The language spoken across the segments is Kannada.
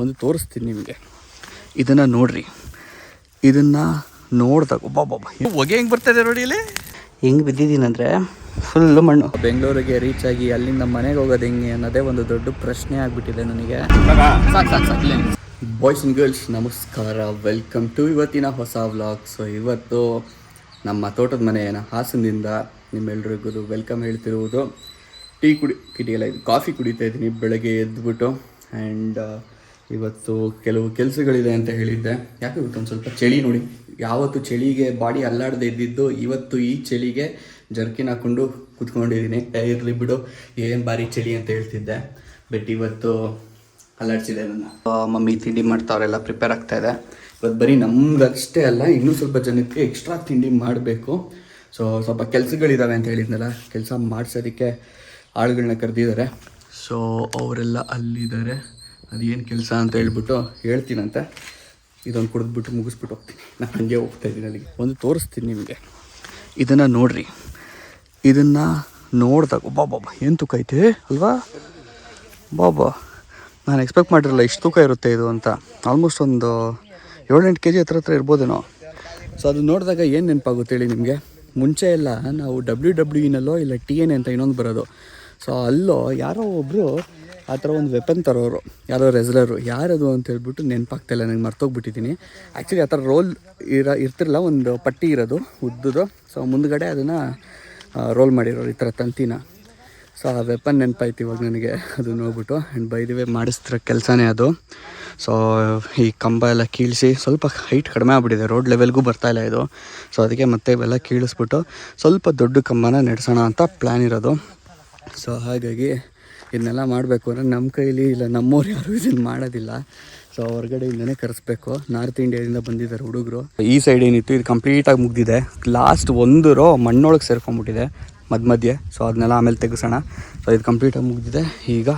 ಒಂದು ತೋರಿಸ್ತೀನಿ ನಿಮಗೆ. ಇದನ್ನು ನೋಡ್ರಿ. ಇದನ್ನು ನೋಡಿದಾಗ ಒಬ್ಬೊಬ್ಬ ಹೊಗೆ ಹೆಂಗೆ ಬರ್ತಾಯಿದೆ ನೋಡಿ ಇಲ್ಲಿ? ಹೆಂಗೆ ಬಿದ್ದಿದ್ದೀನಂದರೆ ಫುಲ್ಲು ಮಣ್ಣು. ಬೆಂಗಳೂರಿಗೆ ರೀಚ್ ಆಗಿ ಅಲ್ಲಿಂದ ಮನೆಗೆ ಹೋಗೋದು ಹೆಂಗೆ ಅನ್ನೋದೇ ಒಂದು ದೊಡ್ಡ ಪ್ರಶ್ನೆ ಆಗಿಬಿಟ್ಟಿದೆ ನನಗೆ. ಬಾಯ್ಸ್ ಆ್ಯಂಡ್ ಗರ್ಲ್ಸ್ ನಮಸ್ಕಾರ. ವೆಲ್ಕಮ್ ಟು ಇವತ್ತಿನ ಹೊಸ ವ್ಲಾಗ್ ಸೊ ಇವತ್ತು ನಮ್ಮ ತೋಟದ ಮನೆಯ ಹಾಸನದಿಂದ ನಿಮ್ಮೆಲ್ರಿಗೂ ವೆಲ್ಕಮ್ ಹೇಳ್ತಿರುವುದು. ಟೀ ಕುಡಿ ಕಿಟಿಯಲ್ಲ ಇದು ಕಾಫಿ ಕುಡಿತಾ ಇದ್ದೀನಿ. ಬೆಳಗ್ಗೆ ಎದ್ದುಬಿಟ್ಟು ಆ್ಯಂಡ್ ಇವತ್ತು ಕೆಲವು ಕೆಲಸಗಳಿದೆ ಅಂತ ಹೇಳಿದ್ದೆ. ಯಾಕೆ ಇವತ್ತು ಒಂದು ಸ್ವಲ್ಪ ಚಳಿ ನೋಡಿ. ಯಾವತ್ತು ಚಳಿಗೆ ಬಾಡಿ ಅಲ್ಲಾಡದೆ ಇದ್ದಿದ್ದು ಇವತ್ತು ಈ ಚಳಿಗೆ ಜರ್ಕಿನ್ ಹಾಕ್ಕೊಂಡು ಕುತ್ಕೊಂಡಿದ್ದೀನಿ. ಇರಲಿ ಬಿಡು, ಏನು ಭಾರಿ ಚಳಿ ಅಂತ ಹೇಳ್ತಿದ್ದೆ. ಬಟ್ ಇವತ್ತು ಅಲ್ಲಾಡ್ಸಿದೆ ನನ್ನ. ಮಮ್ಮಿ ತಿಂಡಿ ಮಾಡ್ತಾವ್ರೆಲ್ಲ ಪ್ರಿಪೇರ್ ಆಗ್ತಾ ಇದೆ. ಇವತ್ತು ಬರೀ ನಮ್ಗಷ್ಟೇ ಅಲ್ಲ, ಇನ್ನೂ ಸ್ವಲ್ಪ ಜನಕ್ಕೆ ಎಕ್ಸ್ಟ್ರಾ ತಿಂಡಿ ಮಾಡಬೇಕು. ಸೊ ಸ್ವಲ್ಪ ಕೆಲಸಗಳಿದ್ದಾವೆ ಅಂತ ಹೇಳಿದ್ನಲ್ಲ, ಕೆಲಸ ಮಾಡಿಸೋದಕ್ಕೆ ಆಳುಗಳನ್ನ ಕರೆದಿದ್ದಾರೆ. ಸೊ ಅವರೆಲ್ಲ ಅಲ್ಲಿದ್ದಾರೆ. ಅದೇನು ಕೆಲಸ ಅಂತ ಹೇಳ್ಬಿಟ್ಟು ಹೇಳ್ತೀನಂತೆ. ಇದೊಂದು ಕುಡಿದ್ಬಿಟ್ಟು ಮುಗಿಸ್ಬಿಟ್ಟು ಹೋಗ್ತೀನಿ. ನಾನು ಹಂಗೆ ಹೋಗ್ತಾ ಇದ್ದೀನಿ ಅಲ್ಲಿಗೆ. ಒಂದು ತೋರಿಸ್ತೀನಿ ನಿಮಗೆ. ಇದನ್ನು ನೋಡ್ರಿ. ಇದನ್ನು ನೋಡಿದಾಗ ಒಬ್ಬೊಬ್ಬ ಏನು ತೂಕ ಐತೆ ಅಲ್ವಾ? ಬಾಬಾ ನಾನು ಎಕ್ಸ್ಪೆಕ್ಟ್ ಮಾಡಿರಲ್ಲ ಇಷ್ಟು ತೂಕ ಇರುತ್ತೆ ಇದು ಅಂತ. ಆಲ್ಮೋಸ್ಟ್ ಒಂದು ಏಳೆಂಟು ಕೆ ಜಿ ಹತ್ರ ಹತ್ರ ಇರ್ಬೋದೇನೋ. ಸೊ ಅದು ನೋಡಿದಾಗ ಏನು ನೆನಪಾಗುತ್ತೆ ಹೇಳಿ ನಿಮಗೆ? ಮುಂಚೆ ಎಲ್ಲ ನಾವು ಡಬ್ಲ್ಯೂ ಡಬ್ಲ್ಯೂ ಇನಲ್ಲೋ ಇಲ್ಲ ಟಿ ಎನ್ ಅಂತ ಇನ್ನೊಂದು ಬರೋದು. ಸೊ ಅಲ್ಲೋ ಯಾರೋ ಒಬ್ಬರು ಆ ಥರ ಒಂದು ವೆಪನ್ ತರೋರು, ಯಾರೋ ರೆಸ್ಲರು ಯಾರದು ಅಂತ ಹೇಳ್ಬಿಟ್ಟು ನೆನಪಾಗ್ತಾಯಿಲ್ಲ ನನಗೆ ಮರ್ತೋಗ್ಬಿಟ್ಟಿದ್ದೀನಿ ಆ್ಯಕ್ಚುಲಿ ಆ ಥರ ರೋಲ್ ಇರ ಇರ್ತಿರಲ್ಲ ಒಂದು ಪಟ್ಟಿ ಇರೋದು ಉದ್ದದು ಸೊ ಮುಂದ್ಗಡೆ ಅದನ್ನು ರೋಲ್ ಮಾಡಿರೋರು ಈ ಥರ ತಂತಿನ. ಸೊ ಆ ವೆಪನ್ ನೆನಪಾಯ್ತು ಇವಾಗ ನನಗೆ ಅದು ನೋಡ್ಬಿಟ್ಟು. ಆ್ಯಂಡ್ ಬೈದಿವೆ ಮಾಡಿಸ್ತಿರೋ ಕೆಲಸನೇ ಅದು. ಸೊ ಈ ಕಂಬ ಎಲ್ಲ ಕೀಳಿಸಿ, ಸ್ವಲ್ಪ ಹೈಟ್ ಕಡಿಮೆ ಆಗ್ಬಿಟ್ಟಿದೆ ರೋಡ್ ಲೆವೆಲ್ಗೂ ಇಲ್ಲ ಇದು. ಸೊ ಅದಕ್ಕೆ ಮತ್ತೆ ಇವೆಲ್ಲ ಕೀಳಿಸ್ಬಿಟ್ಟು ಸ್ವಲ್ಪ ದೊಡ್ಡ ಕಂಬನ ನಡೆಸೋಣ ಅಂತ ಪ್ಲ್ಯಾನ್ ಇರೋದು. ಸೊ ಹಾಗಾಗಿ ಇದನ್ನೆಲ್ಲ ಮಾಡಬೇಕು ಅಂದರೆ ನಮ್ಮ ಕೈಲಿ ಇಲ್ಲ, ನಮ್ಮವ್ರು ಯಾರು ಇದನ್ನು ಮಾಡೋದಿಲ್ಲ. ಸೊ ಹೊರಗಡೆಯಿಂದನೇ ಕರೆಸ್ಬೇಕು. ನಾರ್ತ್ ಇಂಡಿಯಾದಿಂದ ಬಂದಿದ್ದಾರೆ ಹುಡುಗರು. ಈ ಸೈಡ್ ಏನಿತ್ತು, ಇದು ಕಂಪ್ಲೀಟಾಗಿ ಮುಗ್ದಿದೆ. ಲಾಸ್ಟ್ ಒಂದು ರೋ ಮಣ್ಣೊಳಗೆ ಸೇರ್ಕೊಂಡ್ಬಿಟ್ಟಿದೆ ಮಧ್ಯ ಮಧ್ಯೆ. ಸೊ ಅದನ್ನೆಲ್ಲ ಆಮೇಲೆ ತೆಗೆಸೋಣ ಸೊ ಇದು ಕಂಪ್ಲೀಟಾಗಿ ಮುಗ್ದಿದೆ. ಈಗ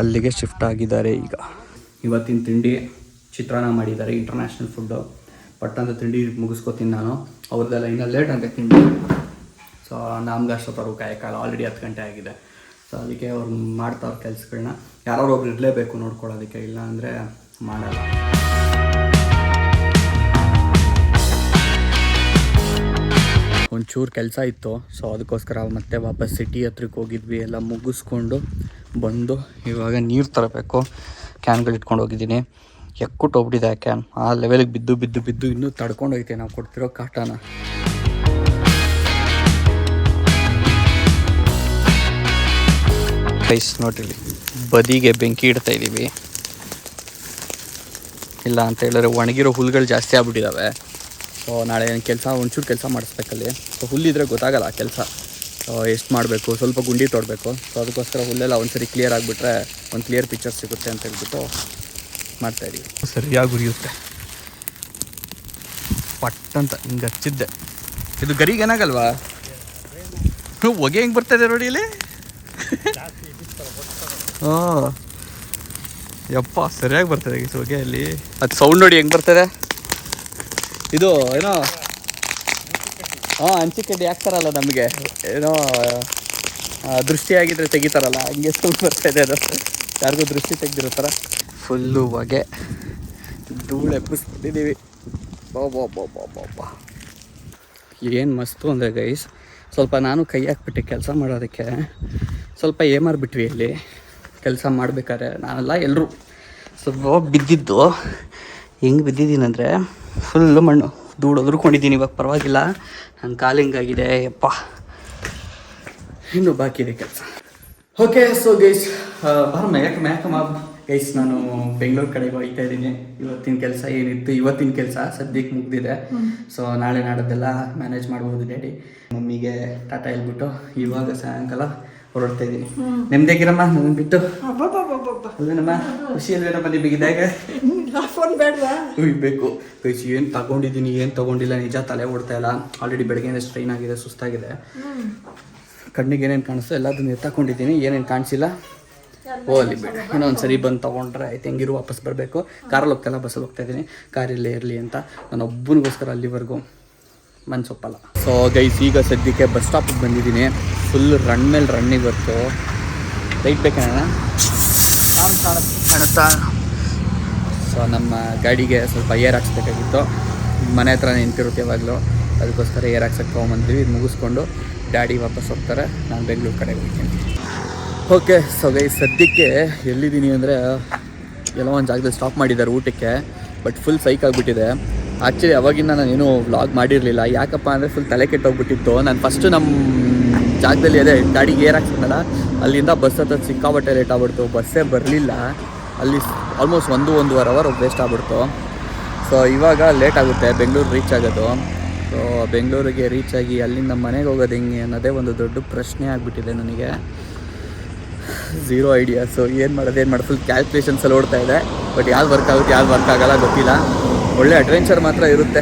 ಅಲ್ಲಿಗೆ ಶಿಫ್ಟ್ ಆಗಿದ್ದಾರೆ ಈಗ. ಇವತ್ತಿನ ತಿಂಡಿ ಚಿತ್ರಾನ್ನ ಮಾಡಿದ್ದಾರೆ ಇಂಟರ್ನ್ಯಾಷನಲ್ ಫುಡ್ಡು ಪಟ್ಟಂತ ತಿಂಡಿ ಮುಗಿಸ್ಕೊತೀನಿ ನಾನು. ಅವ್ರದ್ದೆಲ್ಲ ಇನ್ನೂ ಲೇಟ್ ಅಂತ ತಿಂಡಿ. ಸೊ ನಮ್ಗೆ ಅಷ್ಟೊತ್ತವ್ರು ಕಾಯಕ್ಕಾಗಲ್ಲ ಆಲ್ರೆಡಿ ಹತ್ತು ಗಂಟೆ ಆಗಿದೆ. ಸೊ ಅದಕ್ಕೆ ಅವ್ರು ಮಾಡ್ತಾವ್ರ ಕೆಲಸಗಳನ್ನ ಯಾರೋ ಒಬ್ರು ಇರಲೇಬೇಕು ನೋಡ್ಕೊಳ್ಳೋದಕ್ಕೆ ಇಲ್ಲ ಅಂದರೆ ಮಾಡಲ್ಲ. ಒಂಚೂರು ಕೆಲಸ ಇತ್ತು. ಸೊ ಅದಕ್ಕೋಸ್ಕರ ಮತ್ತೆ ವಾಪಸ್ ಸಿಟಿ ಹತ್ರಕ್ಕೆ ಹೋಗಿದ್ವಿ. ಎಲ್ಲ ಮುಗಿಸ್ಕೊಂಡು ಬಂದು ಇವಾಗ ನೀರು ತರಬೇಕು. ಕ್ಯಾನ್ಗಳು ಇಟ್ಕೊಂಡು ಹೋಗಿದ್ದೀನಿ. ಎಕ್ಕುಟ್ಟು ಹೋಗ್ಬಿಟ್ಟಿದೆ ಆ ಕ್ಯಾನ್ ಆ ಲೆವೆಲಿಗೆ ಬಿದ್ದು ಬಿದ್ದು ಬಿದ್ದು ಇನ್ನೂ ತಡ್ಕೊಂಡೋಯ್ತೆ ನಾವು ಕೊಡ್ತಿರೋ ಕಾಟನ. ರೈಸ್ ನೋಡಿರಿ ಬದಿಗೆ ಬೆಂಕಿ ಇಡ್ತಾ ಇದ್ದೀವಿ ಇಲ್ಲ ಅಂತ ಹೇಳಿದ್ರೆ ಒಣಗಿರೋ ಹುಲ್ಗಳು ಜಾಸ್ತಿ ಆಗ್ಬಿಟ್ಟಿದ್ದಾವೆ ಸೊ ನಾಳೆ ಏನು ಕೆಲಸ ಒಂಚೂರು ಕೆಲಸ ಮಾಡಿಸ್ಬೇಕಲ್ಲಿ. ಸೊ ಹುಲ್ಲಿದ್ರೆ ಗೊತ್ತಾಗಲ್ಲ ಕೆಲಸ. ಸೊ ಎಷ್ಟು ಮಾಡಬೇಕು? ಸ್ವಲ್ಪ ಗುಂಡಿ ತೊಡಬೇಕು. ಸೊ ಅದಕ್ಕೋಸ್ಕರ ಹುಲ್ಲೆಲ್ಲ ಒಂದ್ಸರಿ ಕ್ಲಿಯರ್ ಆಗಿಬಿಟ್ರೆ ಒಂದು ಕ್ಲಿಯರ್ ಪಿಕ್ಚರ್ ಸಿಗುತ್ತೆ ಅಂತ ಹೇಳ್ಬಿಟ್ಟು ಮಾಡ್ತಾಯಿದ್ದೀವಿ ಸರಿಯಾಗಿ ಉರಿಯುತ್ತೆ. ಪಟ್ಟಂತ ಹಿಂಗೆ ಹಚ್ಚಿದ್ದೆ. ಇದು ಗರಿಗೆ ಏನಾಗಲ್ವಾ? ಹೊಗೆ ಹೆಂಗೆ ಬರ್ತಾಯಿದೆ ನೋಡಿ ಇಲ್ಲಿ. ಹಾಂ. ಯಪ್ಪ ಸರಿಯಾಗಿ ಬರ್ತದೆ ಈ ಹೊಗೆ ಅಲ್ಲಿ. ಅದು ಸೌಂಡ್ ನೋಡಿ ಹೆಂಗ್ ಬರ್ತದೆ? ಇದು ಏನೋ? ಹಾಂ ಹಂಚಿಕಡ್ಡಿ ಹಾಕ್ತಾರಲ್ಲ ನಮಗೆ. ಏನೋ ಆ, ದೃಷ್ಟಿಯಾಗಿದ್ರೆ ತೆಗಿತಾರಲ್ಲ ಹಂಗೆ ಸೌಂಡ್ ಬರ್ತಾ ಇದೆ ಅದು. ಯಾರಿಗೂ ದೃಷ್ಟಿ ತೆಗ್ದಿರೋ ಫುಲ್ಲು ಹೊಗೆ. ಧೂಳು ಎಬ್ಬಿಸ್ಬಿಟ್ಟಿದ್ದೀವಿ ಬಾ ಏನು ಮಸ್ತು ಅಂದರೆ ಗೈಸ್ ಸ್ವಲ್ಪ ನಾನು ಕೈ ಹಾಕ್ಬಿಟ್ಟೆ ಕೆಲಸ ಮಾಡೋದಕ್ಕೆ ಸ್ವಲ್ಪ ಏಮಾರ್ಬಿಟ್ವಿ ಇಲ್ಲಿ. ಕೆಲಸ ಮಾಡ್ಬೇಕಾದ್ರೆ ನಾನೆಲ್ಲ ಎಲ್ಲರೂ ಸ್ವಲ್ಪ ಬಿದ್ದಿದ್ದು. ಹೆಂಗೆ ಬಿದ್ದಿದ್ದೀನಂದರೆ ಫುಲ್ಲು ಮಣ್ಣು ಧೂಳು ಒದ್ರುಕೊಂಡಿದ್ದೀನಿ ಇವಾಗ ಪರವಾಗಿಲ್ಲ. ನನ್ನ ಕಾಲು ಹಿಂಗಾಗಿದೆ ಯಪ್ಪ. ಇನ್ನೂ ಬಾಕಿ ಇದೆ ಕೆಲಸ. ಓಕೆ ಸೊ ಗೈಸ್ ಬರಮ್ಮ ಯಾಕೆ ಮ್ಯಾಕಮ್ಮ ಗೈಸ್ ನಾನು ಬೆಂಗಳೂರು ಕಡೆಗೆ ಹೋಗ್ತಾ ಇದ್ದೀನಿ. ಇವತ್ತಿನ ಕೆಲಸ ಏನಿತ್ತು? ಇವತ್ತಿನ ಕೆಲಸ ಸದ್ಯಕ್ಕೆ ಮುಗ್ದಿದೆ. ಸೊ ನಾಳೆ ನಾಡೋದೆಲ್ಲ ಮ್ಯಾನೇಜ್ ಮಾಡ್ಬೋದು ಡ್ಯಾಡಿ ಮಮ್ಮಿಗೆ ಟಾಟಾ ಹೇಳ್ಬಿಟ್ಟು ಇವಾಗ ಸಾಯಂಕಾಲ ಹೊರಡ್ತಾ ಇದ್ದೀನಿ ನೆಮ್ಮದಿಯಾಗಿರಮ್ಮ ನನ್ನ ಬಿಟ್ಟು. ಅಲ್ವೇನಮ್ಮ ಖುಷಿ ಅಲ್ವೇನಮ್ಮ ಫೋನ್ ಬೇಡವಾ? ಬೇಕು. ಗೈಸ್ ಏನು ತಗೊಂಡಿದ್ದೀನಿ ಏನು ತಗೊಂಡಿಲ್ಲ ನಿಜ ತಲೆ ಓಡ್ತಾ ಇಲ್ಲ. ಆಲ್ರೆಡಿ ಬೆಳಗ್ಗೆಯಿಂದ ಸ್ಟ್ರೈನ್ ಆಗಿದೆ ಸುಸ್ತಾಗಿದೆ. ಕಣ್ಣಿಗೆ ಏನೇನು ಕಾಣಿಸ್ತೋ? ಎಲ್ಲದನ್ನ ಎತ್ತಾಕೊಂಡಿದ್ದೀನಿ. ಏನೇನು ಕಾಣಿಸಿಲ್ಲ? ಓ ಅಲ್ಲಿ ಬೇಡ. ಇನ್ನೊಂದು ಸರಿ ಬಂದು ತೊಗೊಂಡ್ರೆ ಆಯ್ತು. ಹೆಂಗಿರು ವಾಪಸ್ ಬರಬೇಕು. ಕಾರಲ್ಲಿ ಹೋಗ್ತಾಯಿಲ್ಲ ಬಸ್ಸಲ್ಲಿ ಹೋಗ್ತಾ ಇದ್ದೀನಿ. ಕಾರಲ್ಲೇ ಇರಲಿ ಅಂತ. ನಾನು ಒಬ್ಬನಿಗೋಸ್ಕರ ಅಲ್ಲಿವರೆಗೂ ಮನ್ಸೊಪ್ಪಲ್ಲ. ಸೊ ಗೈಸ್ ಈಗ ಸದ್ಯಕ್ಕೆ ಬಸ್ ಸ್ಟಾಪಿಗೆ ಬಂದಿದ್ದೀನಿ. ಫುಲ್ ರನ್ ಮೇಲೆ ರನ್ ಇವತ್ತು. ಲೈಟ್ ಬೇಕಣ್ಣ ಕಾಣುತ್ತಾ. ಸೊ ನಮ್ಮ ಗಾಡಿಗೆ ಸ್ವಲ್ಪ ಏರ್ ಹಾಕ್ಸ್ಬೇಕಾಗಿತ್ತು. ಮನೆ ಹತ್ರ ನಿಂತಿರುತ್ತೆ ಯಾವಾಗಲೂ. ಅದಕ್ಕೋಸ್ಕರ ಏರ್ ಹಾಕ್ಸಕ್ಕೆ ತೊಗೊಂಬಂದ್ವಿ ಇದು ಮುಗಿಸ್ಕೊಂಡು ಡ್ಯಾಡಿ ವಾಪಸ್ ಹೋಗ್ತಾರೆ. ನಾನು ಬೆಂಗಳೂರು ಕಡೆಗೆ ಹೋಗ್ತೀನಿ. ಓಕೆ ಸೊ ಗೈ ಸದ್ಯಕ್ಕೆ ಎಲ್ಲಿದ್ದೀನಿ ಅಂದರೆ ಎಲ್ಲೋ ಒಂದು ಜಾಗದಲ್ಲಿ ಸ್ಟಾಪ್ ಮಾಡಿದ್ದಾರೆ ಊಟಕ್ಕೆ. ಬಟ್ ಫುಲ್ ಸೈಕ್ ಆಗಿಬಿಟ್ಟಿದೆ. ಆ್ಯಕ್ಚುಲಿ ಅವಾಗಿಂದ ಏನು ವ್ಲಾಗ್ ಮಾಡಿರಲಿಲ್ಲ. ಯಾಕಪ್ಪ ಅಂದರೆ ಫುಲ್ ತಲೆ ಕೆಟ್ಟೋಗ್ಬಿಟ್ಟಿತ್ತು. ನಾನು ಫಸ್ಟು ನಮ್ಮ ಜಾಗದಲ್ಲಿ ಅದೇ ಗಾಡಿಗೆ ಏರ್ ಅಲ್ಲಿಂದ ಬಸ್ ಹತ್ರ ಸಿಕ್ಕಾಬಟ್ಟೆ ಲೇಟ್ ಆಗ್ಬಿಡ್ತು. ಬಸ್ಸೇ ಬರಲಿಲ್ಲ. ಅಲ್ಲಿ ಆಲ್ಮೋಸ್ಟ್ ಒಂದು, ಒಂದೂವರೆ ಅವರ್ ವೇಸ್ಟ್ ಆಗ್ಬಿಡ್ತು. ಸೊ ಇವಾಗ ಲೇಟ್ ಆಗುತ್ತೆ. ಬೆಂಗಳೂರು ರೀಚ್ ಆಗೋದು. ಸೊ ಬೆಂಗಳೂರಿಗೆ ರೀಚ್ ಆಗಿ ಅಲ್ಲಿಂದ ಮನೆಗೆ ಹೋಗೋದು ಹೆಂಗೆ ಅನ್ನೋದೇ ಒಂದು ದೊಡ್ಡ ಪ್ರಶ್ನೆ ಆಗಿಬಿಟ್ಟಿದೆ ನನಗೆ. ಝೀರೋ ಐಡಿಯಾ ಸೊ ಏನು ಮಾಡೋದು ಏನು ಮಾಡೋದು? ಫುಲ್ ಕ್ಯಾಲ್ಕುಲೇಷನ್ಸಲ್ಲಿ ಓಡ್ತಾ ಇದೆ. ಬಟ್ ಯಾವ್ದು ವರ್ಕ್ ಆಗುತ್ತೆ, ಯಾವ್ದು ವರ್ಕ್ ಆಗೋಲ್ಲ ಗೊತ್ತಿಲ್ಲ. ಒಳ್ಳೆ ಅಡ್ವೆಂಚರ್ ಮಾತ್ರ ಇರುತ್ತೆ.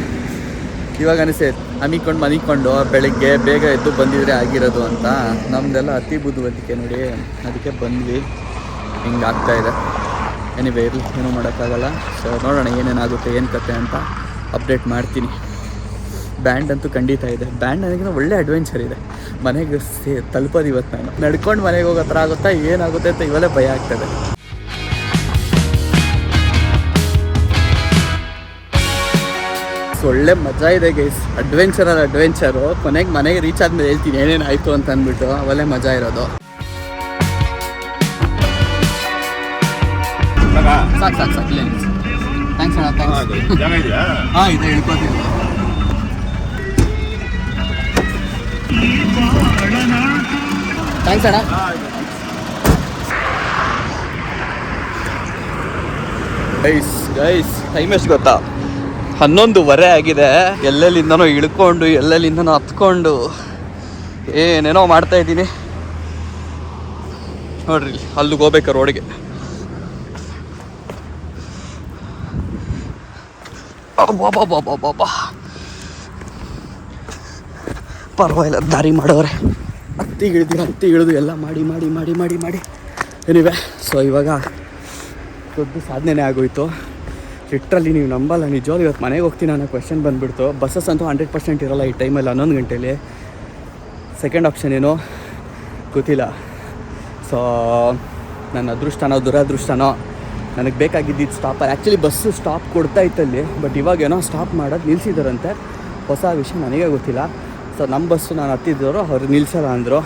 ಇವಾಗ ಅನಿಸೆ ಹಮ್ಮಿಕೊಂಡು ಮನಿಕೊಂಡು ಬೆಳಿಗ್ಗೆ ಬೇಗ ಎದ್ದು ಬಂದಿದ್ರೆ ಆಗಿರೋದು ಅಂತ. ನಮ್ದೆಲ್ಲ ಅತಿ ಬುದ್ಧಿವಂತಿಕೆ ನೋಡಿ, ಅದಕ್ಕೆ ಬಂದ್ವಿ. ಹಿಂಗೆ ಇದೆ. ಎನಿವೇ ಇರಲಿ, ಏನೂ ಮಾಡೋಕ್ಕಾಗಲ್ಲ. ಸೊ ನೋಡೋಣ ಏನೇನಾಗುತ್ತೆ, ಏನು ಕತೆ ಅಂತ ಅಪ್ಡೇಟ್ ಮಾಡ್ತೀನಿ. ಬ್ಯಾಂಡ್ ಅಂತೂ ಖಂಡಿತ ಇದೆ. ಬ್ಯಾಂಡ್ ನನಗಿಂತ ಒಳ್ಳೆ ಅಡ್ವೆಂಚರ್ ಇದೆ. ಮನೆಗೆ ತಲುಪೋದು ಇವತ್ತು ನಾನು. ನಡ್ಕೊಂಡು ಮನೆಗೆ ಹೋಗೋ ಥರ ಆಗುತ್ತಾ, ಏನಾಗುತ್ತೆ ಅಂತ ಇವಲ್ಲೇ ಭಯ ಆಗ್ತದೆ. ಒಳ್ಳೆ ಮಜಾ ಇದೆ ಗೈಸ್ ಅಡ್ವೆಂಚರ್ ಅಲ್ಲಿ ಅಡ್ವೆಂಚರು ಕೊನೆಗೆ ಮನೆಗೆ ರೀಚ್ ಆದ್ಮೇಲೆ ಹೇಳ್ತೀನಿ ಏನೇನು ಆಯಿತು ಅಂತ ಅಂದ್ಬಿಟ್ಟು ಅವಲ್ಲೇ ಮಜಾ ಇರೋದು. ಸಾಕು ಸಾಕು ಸಾಕು ಥ್ಯಾಂಕ್ಸ್ ಅಣ್ಣ ಥ್ಯಾಂಕ್ಸ್ ಹಾಂ ಇದೆ. ಹೇಳ್ಕೊತೀನಿ ಥ್ಯಾಂಕ್ಸ್ ಅಣ್ಣ. ಗೈಸ್ ಗೈಸ್ ಟೈಮ್ ಎಷ್ಟು ಗೊತ್ತಾ? ಹನ್ನೊಂದುವರೆ ಆಗಿದೆ. ಎಲ್ಲೆಲ್ಲಿಂದನೋ ಇಳ್ಕೊಂಡು, ಎಲ್ಲೆಲ್ಲಿಂದನೋ ಹತ್ಕೊಂಡು ಏನೇನೋ ಮಾಡ್ತಾ ಇದ್ದೀನಿ. ನೋಡ್ರಿ ಅಲ್ಲಿಗೆ ಹೋಗ್ಬೇಕು ರೋಡ್ಗೆ. ಬಾ ಪರವಾಗಿಲ್ಲ, ದಾರಿ ಮಾಡೋರೆ. ಹತ್ತಿ ಇಳಿದು ಹತ್ತಿ ಇಳಿದು ಎಲ್ಲ ಮಾಡಿ ಮಾಡಿ ಮಾಡಿ ಮಾಡಿ ಮಾಡಿ. ಏನಿವೆ ಸೊ ಇವಾಗ ದೊಡ್ಡ ಸಾಧನೆ ಆಗೋಯ್ತು. ಲಿಟ್ರಲ್ಲಿ ನೀವು ನಂಬಲ್ಲ ನಿಜವಾಗ್ಲೂ ಇವತ್ತು ಮನೆಗೆ ಹೋಗ್ತೀನಿ ಅನ್ನೋ ಕ್ವೆಶನ್ ಬಂದುಬಿಡ್ತು. ಬಸ್ಸಸ್ ಅಂತೂ ಹಂಡ್ರೆಡ್ ಪರ್ಸೆಂಟ್ ಇರಲ್ಲ ಈ ಟೈಮಲ್ಲಿ ಹನ್ನೊಂದು ಗಂಟೇಲಿ. ಸೆಕೆಂಡ್ ಆಪ್ಷನ್ ಏನು? ಗೊತ್ತಿಲ್ಲ. ಸೊ ನನ್ನ ಅದೃಷ್ಟನೋ, ದುರದೃಷ್ಟನೋ, ನನಗೆ ಬೇಕಾಗಿದ್ದಿದ್ದು ಸ್ಟಾಪರ್ ಆ್ಯಕ್ಚುಲಿ ಬಸ್ಸು ಸ್ಟಾಪ್ ಕೊಡ್ತಾ ಇತ್ತಲ್ಲಿ ಬಟ್ ಇವಾಗ ಏನೋ ಸ್ಟಾಪ್ ಮಾಡೋದು ನಿಲ್ಸಿದರಂತೆ. ಹೊಸ ವಿಷಯ ನನಗೆ ಗೊತ್ತಿಲ್ಲ. ಸೊ ನಮ್ಮ ಬಸ್ಸು ನಾನು ಹತ್ತಿದ್ದವರು ಅವ್ರು ನಿಲ್ಲಿಸಲ್ಲ ಅಂದರು.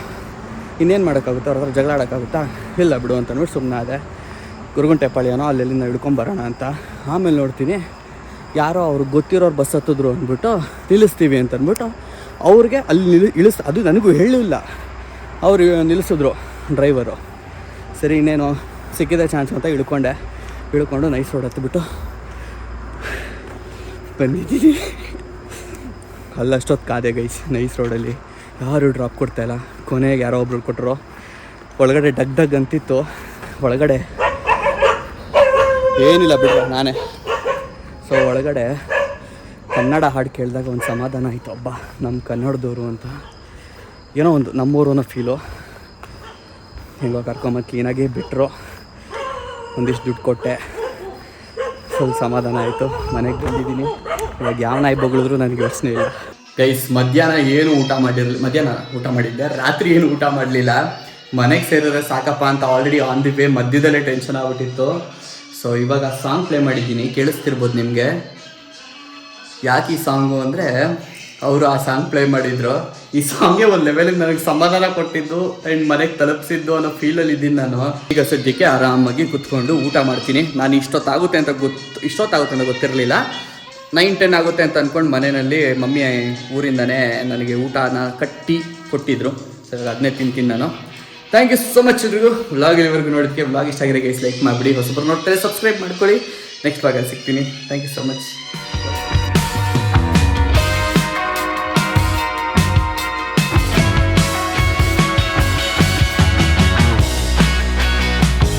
ಇನ್ನೇನು ಮಾಡೋಕ್ಕಾಗುತ್ತೆ, ಅವ್ರ ಹತ್ರ ಜಗಳ ಆಡೋಕ್ಕಾಗುತ್ತಾ? ಇಲ್ಲ ಬಿಡು ಅಂತ ನೋಡಿ ಸುಮ್ಮನೆ ಅದೇ ಗುರುಗುಂಟೆಪಾಳ್ಯನೋ ಅಲ್ಲೆಲ್ಲಿಂದ ಹಿಡ್ಕೊಂಬರೋಣ ಅಂತ. ಆಮೇಲೆ ನೋಡ್ತೀನಿ. ಯಾರೋ ಅವ್ರಿಗೆ ಗೊತ್ತಿರೋರು ಬಸ್ ಹತ್ತಿದ್ರು ಅಂದ್ಬಿಟ್ಟು ನಿಲ್ಲಿಸ್ತೀವಿ ಅಂತ ಅಂದ್ಬಿಟ್ಟು ಅವ್ರಿಗೆ ಅಲ್ಲಿ ನಿಲ್, ಇಳಿಸ್, ಅದು ನನಗೂ ಹೇಳಿಲ್ಲ ಅವರು ನಿಲ್ಲಿಸಿದ್ರು ಡ್ರೈವರು. ಸರಿ, ಇನ್ನೇನು ಸಿಕ್ಕಿದೆ ಚಾನ್ಸ್ ಅಂತ ಇಳ್ಕೊಂಡೆ ಇಳ್ಕೊಂಡು ನೈಸ್ ರೋಡ್ ಹತ್ತಿಬಿಟ್ಟು ಬಂದಿದ್ದೀನಿ. ಅಲ್ಲಷ್ಟೊತ್ತು ಕಾದೆ ಗೈಸ್, ನೈಸ್ ರೋಡಲ್ಲಿ. ಯಾರು ಡ್ರಾಪ್ ಕೊಡ್ತಾಯಿಲ್ಲ ಕೊನೆಗೆ ಯಾರೋ ಒಬ್ರು ಕೊಟ್ಟರು ಒಳಗಡೆ ಡಗ್ ಡಗ್ ಅಂತಿತ್ತು. ಒಳಗಡೆ ಏನಿಲ್ಲ ಬಿಡ್ರ, ನಾನೇ. ಸೊ ಒಳಗಡೆ ಕನ್ನಡ ಹಾಡು ಕೇಳಿದಾಗ ಒಂದು ಸಮಾಧಾನ ಆಯಿತು. ಅಬ್ಬಾ ನಮ್ಮ ಕನ್ನಡದವರು ಅಂತ. ಏನೋ ಒಂದು ನಮ್ಮೂರು ಅನ್ನೋ ಫೀಲು ಹೆಂಗೋ ಕರ್ಕೊಂಬಂದು ಕ್ಲೀನಾಗಿ ಬಿಟ್ಟರು ಒಂದಿಷ್ಟು ದುಡ್ಡು ಕೊಟ್ಟೆ. ಫುಲ್ ಸಮಾಧಾನ ಆಯಿತು. ಮನೆಗೆ ಬಂದಿದ್ದೀನಿ. ಇವಾಗ ಯಾವ ನಾಯಿ ಬಗಳಿದ್ರು ನನಗೆ ಯೋಚನೆ ಇಲ್ಲ. ಗೈಸ್ ಮಧ್ಯಾಹ್ನ ಏನು ಊಟ ಮಾಡಿರಲಿ, ಮಧ್ಯಾಹ್ನ ಊಟ ಮಾಡಿದ್ದೆ. ರಾತ್ರಿ ಏನು ಊಟ ಮಾಡಲಿಲ್ಲ. ಮನೆಗೆ ಸೇರಿದ್ರೆ ಸಾಕಪ್ಪ ಅಂತ ಆಲ್ರೆಡಿ ಆನ್ ದಿ ವೇ ಮಧ್ಯದಲ್ಲೇ ಟೆನ್ಷನ್ ಆಗ್ಬಿಟ್ಟಿತ್ತು. ಸೊ ಇವಾಗ ಸಾಂಗ್ ಪ್ಲೇ ಮಾಡಿದ್ದೀನಿ. ಕೇಳಿಸ್ತಿರ್ಬೋದು ನಿಮಗೆ. ಯಾಕೆ ಈ ಸಾಂಗು ಅಂದರೆ, ಅವರು ಆ ಸಾಂಗ್ ಪ್ಲೇ ಮಾಡಿದ್ರು. ಈ ಸಾಂಗೆ ಒಂದು ಲೆವೆಲಿಗೆ ನನಗೆ ಸಮಾಧಾನ ಕೊಟ್ಟಿದ್ದು ಆ್ಯಂಡ್ ಮನೆಗೆ ತಲುಪಿಸಿದ್ದು ಅನ್ನೋ ಫೀಲಲ್ಲಿ ಇದ್ದೀನಿ ನಾನು. ಈಗ ಸದ್ಯಕ್ಕೆ ಆರಾಮಾಗಿ ಕುತ್ಕೊಂಡು ಊಟ ಮಾಡ್ತೀನಿ. ನಾನು ಇಷ್ಟೊತ್ತಾಗುತ್ತೆ ಅಂತ ಗೊತ್ತು ಇಷ್ಟೊತ್ತಾಗುತ್ತೆ ಅಂತ ಗೊತ್ತಿರಲಿಲ್ಲ. ನೈನ್ ಟೆನ್ ಆಗುತ್ತೆ ಅಂತ ಅಂದ್ಕೊಂಡು ಮನೆಯಲ್ಲಿ ಮಮ್ಮಿ ಊರಿಂದನೇ ನನಗೆ ಊಟನ ಕಟ್ಟಿ ಕೊಟ್ಟಿದ್ರು. ಸೊ ಅದನ್ನೇ ತಿಂತೀನಿ ನಾನು. ಥ್ಯಾಂಕ್ ಯು ಸೋ ಮಚ್ ಎಲ್ರಿಗೂ. ವ್ಲಾಗ್ ಇಲ್ಲಿವರೆಗೂ ನೋಡೋದಕ್ಕೆ ವ್ಲಾಗ್ ಇಷ್ಟ ಆಗಿರೋ ಗೈಸ್ ಲೈಕ್ ಮಾಡಿಬಿಡಿ. ಹೊಸಬ್ರು ನೋಡ್ತಾರೆ ಸಬ್ಸ್ಕ್ರೈಬ್ ಮಾಡ್ಕೊಳ್ಳಿ. ನೆಕ್ಸ್ಟ್ ವ್ಲಾಗಲ್ಲಿ ಸಿಗ್ತೀನಿ. Thank you so much